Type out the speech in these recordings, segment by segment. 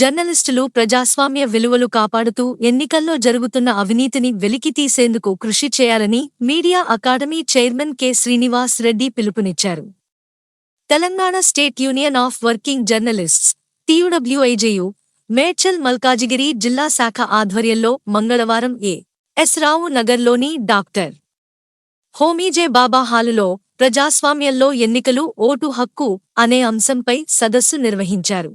జర్నలిస్టులు ప్రజాస్వామ్య విలువలు కాపాడుతూ ఎన్నికల్లో జరుగుతున్న అవినీతిని వెలికితీసేందుకు కృషి చేయాలని media academy chairman K. Srinivas Reddy పిలుపునిచ్చారు. Telangana state union of working journalists TUWJU Medchal Malkajgiri జిల్లా శాఖ ఆధ్వర్యంలో మంగళవారం ఏ ఎస్. రావు నగర్లోని డాక్టర్. హోమీజే బాబా హాలులో ప్రజాస్వామ్యంలో ఎన్నికలు ఓటు హక్కు అనే అంశంపై సదస్సు నిర్వహించారు.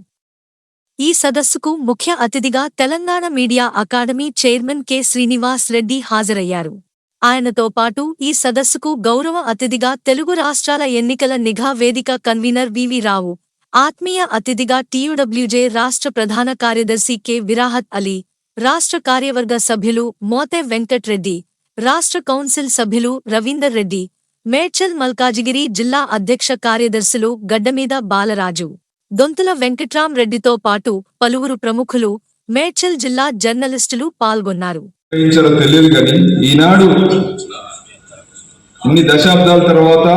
ఈ సదస్సుకు ముఖ్య అతిథిగా Telangana media academy chairman K. Srinivas Reddy హాజరయ్యారు. ఆయనతో పాటు ఈ సదస్సుకు గౌరవ అతిథిగా తెలుగు రాష్ట్రాల ఎన్నికల నిఘా వేదిక కన్వీనర్ వివి రావు ఆత్మీయ అతిథిగా టీయూడబ్ల్యూజే రాష్ట్ర ప్రధాన కార్యదర్శి కె. విరాహత్ అలీ రాష్ట్ర కార్యవర్గ సభ్యులు మోతే వెంకట్రెడ్డి రాష్ట్ర కౌన్సిల్ సభ్యులు రవీందర్ రెడ్డి మేడ్చల్ మల్కాజిగిరి జిల్లా అధ్యక్ష కార్యదర్శులు గడ్డమీద బాలరాజు. దొంతుల వెంకట్రామ్ రెడ్డితో పాటు పలువురు ప్రముఖులు మేడ్చల్ జిల్లా జర్నలిస్టులు పాల్గొన్నారు. తెలియదు కానీ ఈనాడు ఇన్ని దశాబ్దాల తర్వాత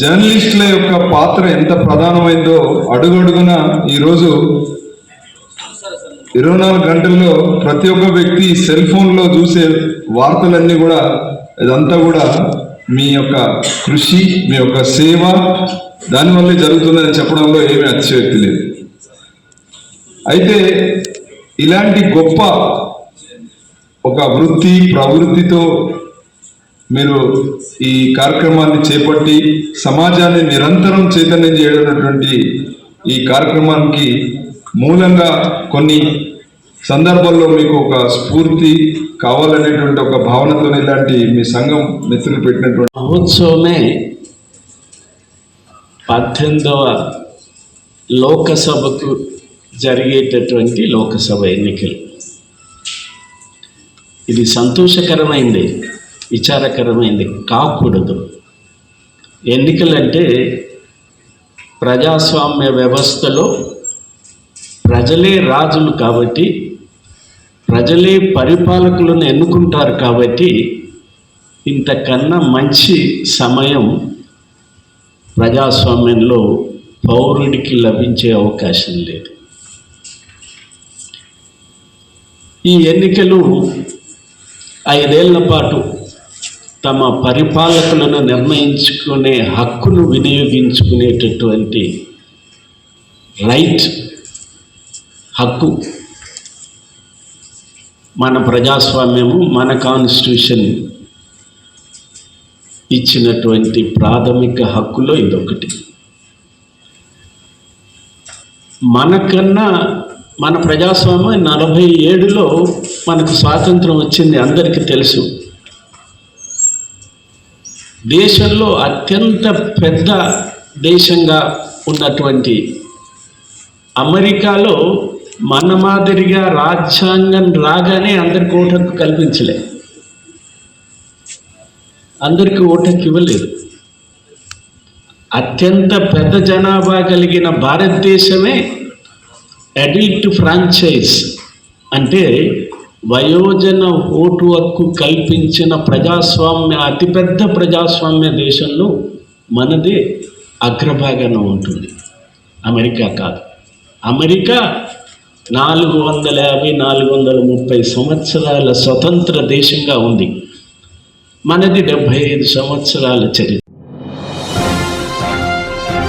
జర్నలిస్టుల యొక్క పాత్ర ఎంత ప్రధానమైందో అడుగడుగున ఈరోజు ఇరవై నాలుగు గంటల్లో ప్రతి ఒక్క వ్యక్తి సెల్ ఫోన్లో చూసే వార్తలన్నీ కూడా ఇదంతా కూడా మీ యొక్క కృషి మీ యొక్క సేవ దానివల్లే జరుగుతుందని చెప్పడంలో ఏమీ అతిశయోక్తి లేదు. అయితే ఇలాంటి గొప్ప ఒక వృత్తి ప్రవృత్తితో మీరు ఈ కార్యక్రమాన్ని చేపట్టి సమాజాన్ని నిరంతరం చైతన్యం చేయడమైనటువంటి ఈ కార్యక్రమానికి మూలంగా కొన్ని సందర్భాల్లో మీకు ఒక స్ఫూర్తి కావాలనేటువంటి ఒక భావనతో ఇలాంటి మీ సంఘం మిత్రులు పెట్టినటువంటి మహోత్సవమే పద్దెనిమిదవ లోకసభకు జరిగేటటువంటి లోకసభ ఎన్నికలు. ఇది సంతోషకరమైంది విచారకరమైంది కాకూడదు. ఎన్నికలంటే ప్రజాస్వామ్య వ్యవస్థలో ప్రజలే రాజులు కాబట్టి ప్రజలే పరిపాలకులను ఎన్నుకుంటారు కాబట్టి ఇంతకన్నా మంచి సమయం ప్రజాస్వామ్యంలో పౌరుడికి లభించే అవకాశం లేదు. ఈ ఎన్నికలు ఐదేళ్ళ పాటు తమ పరిపాలకులను నిర్ణయించుకునే హక్కును వినియోగించుకునేటటువంటి రైట్ హక్కు మన ప్రజాస్వామ్యము మన కాన్స్టిట్యూషన్ ఇచ్చినటువంటి ప్రాథమిక హక్కులో ఇదొకటి. మనకన్నా మన ప్రజాస్వామ్యం నలభై ఏడులో మనకు స్వాతంత్రం వచ్చింది అందరికీ తెలుసు. దేశంలో అత్యంత పెద్ద దేశంగా ఉన్నటువంటి అమెరికాలో మన మాదిరిగా రాజ్యాంగం రాగానే అందరి కోటకు కల్పించలే. అందరికీ ఓటెక్ ఇవ్వలేదు. అత్యంత పెద్ద జనాభా కలిగిన భారతదేశమే అడల్ట్ ఫ్రాంచైజ్ అంటే వయోజన ఓటు హక్కు కల్పించిన ప్రజాస్వామ్య అతిపెద్ద ప్రజాస్వామ్య దేశంలో మనదే అగ్రభాగాన ఉంటుంది. అమెరికా కాదు. అమెరికా నాలుగు వందల యాభై నాలుగు వందల ముప్పై సంవత్సరాల స్వతంత్ర దేశంగా ఉంది. మనది డెబ్భై ఐదు సంవత్సరాల చరిత్ర.